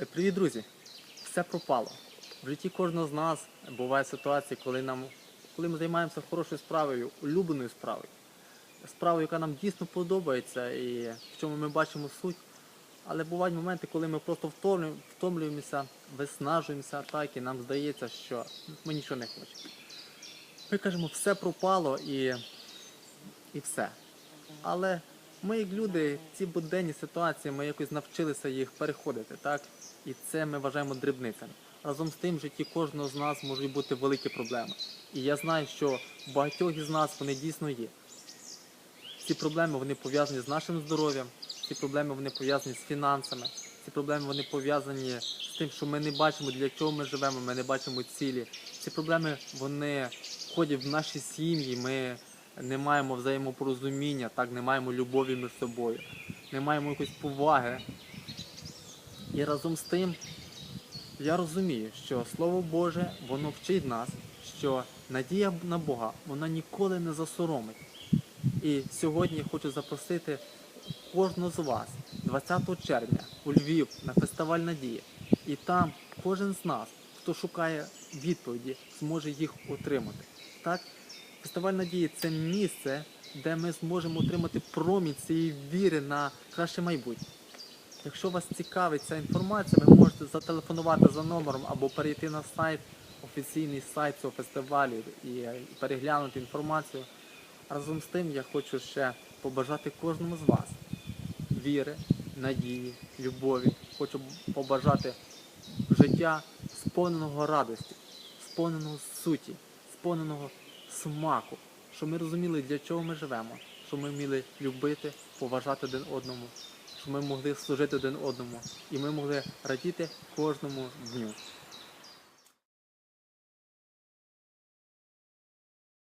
Е, Привіт, друзі! Все пропало. В житті кожного з нас бувають ситуації, коли нам, коли ми займаємося хорошою справою, улюбленою справою, справою, яка нам дійсно подобається і в чому ми бачимо суть. Але бувають моменти, коли ми просто втомлюємося, виснажуємося так, і нам здається, що ми нічого не хочемо. Ми кажемо, все пропало і, і все. Але ми, як люди, ці буденні ситуації, ми якось навчилися їх переходити, так? І це ми вважаємо дрібницями. Разом з тим, в житті кожного з нас можуть бути великі проблеми. І я знаю, що багатьох із нас вони дійсно є. Ці проблеми вони пов'язані з нашим здоров'ям, ці проблеми вони пов'язані з фінансами, ці проблеми вони пов'язані з тим, що ми не бачимо, для чого ми живемо, ми не бачимо цілі. Ці проблеми вони входять в наші сім'ї, ми не маємо взаємопорозуміння, так, не маємо любові між собою, не маємо якоїсь поваги. І разом з тим я розумію, що Слово Боже, воно вчить нас, що надія на Бога вона ніколи не засоромить. І сьогодні хочу запросити кожного з вас 20 червня у Львів на фестиваль Надії. І там кожен з нас, хто шукає відповіді, зможе їх отримати. Так? Фестиваль Надії це місце, де ми зможемо отримати промінь цієї віри на краще майбутнє. Якщо вас цікавить ця інформація, ви можете зателефонувати за номером або перейти на сайт, офіційний сайт цього фестивалю і е, переглянути інформацію. Разом з тим я хочу ще побажати кожному з вас віри, надії, любові. Хочу побажати життя сповненого радості, сповненого суті, сповненого смаку, щоб ми розуміли, для чого ми живемо, щоб ми вміли любити, поважати один одному, щоб ми могли служити один одному і ми могли радіти кожному дню.